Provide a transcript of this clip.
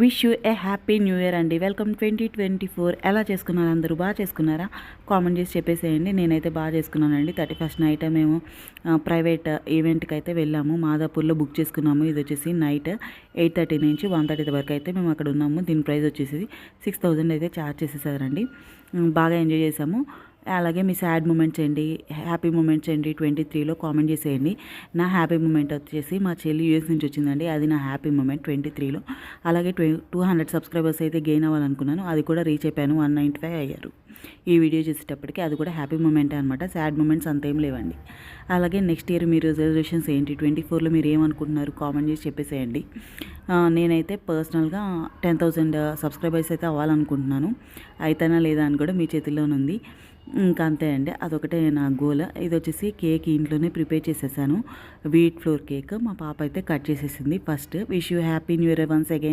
Wish you a happy new year అండి. Welcome twenty twenty four. ఎలా చేసుకున్నారు? అందరూ బాగా చేసుకున్నారా? కామెంట్ చేసి చెప్పేసేయండి. నేనైతే బాగా చేసుకున్నానండి. థర్టీ ఫస్ట్ నైట్ మేము ప్రైవేట్ ఈవెంట్కి అయితే వెళ్ళాము. మాదాపూర్లో బుక్ చేసుకున్నాము. ఇది వచ్చేసి నైట్ ఎయిట్ థర్టీ నుంచి వన్ థర్టీ వరకు అయితే మేము అక్కడ ఉన్నాము. దీని ప్రైస్ వచ్చేసి సిక్స్ థౌజండ్ అయితే ఛార్జ్ చేసేసారండి. బాగా ఎంజాయ్ చేసాము. అలాగే మీ సాడ్ మూమెంట్స్ ఏంటి హ్యాపీ మూమెంట్స్ ఏంటి ట్వంటీ త్రీలో కామెంట్ చేసేయండి. నా హ్యాపీ మూమెంట్ వచ్చేసి మా చెల్లి యూఎస్ నుంచి వచ్చిందండి అది నా హ్యాపీ మూమెంట్ ట్వంటీ త్రీలో. అలాగే ట్వ టూ హండ్రెడ్ సబ్స్క్రైబర్స్ అయితే గెయిన్ అవ్వాలనుకున్నాను అది కూడా రీచ్ అయిపోయాను వన్ నైంటీ ఫైవ్ అయ్యారు. ఈ వీడియో చేసేటప్పటికి అది కూడా హ్యాపీ మూమెంటే అనమాట సాడ్ మూమెంట్స్ అంతేం లేవండి. అలాగే నెక్స్ట్ ఇయర్ మీరు రిజర్వేషన్స్ ఏంటి ట్వంటీ ఫోర్లో మీరు ఏమనుకుంటున్నారు కామెంట్ చేసి చెప్పేసేయండి. నేనైతే పర్సనల్గా టెన్ థౌజండ్ సబ్స్క్రైబర్స్ అయితే అవ్వాలనుకుంటున్నాను. అయితేనా లేదా అని కూడా మీ చేతిలోనుంది ఇంకా అంతే అండి. అదొకటే నా గోల్. ఇది వచ్చేసి కేక్ ఇంట్లోనే ప్రిపేర్ చేసేసాను. వీట్ ఫ్లోర్ కేక్ మా పాప అయితే కట్ చేసేసింది first. Wish you happy new year once again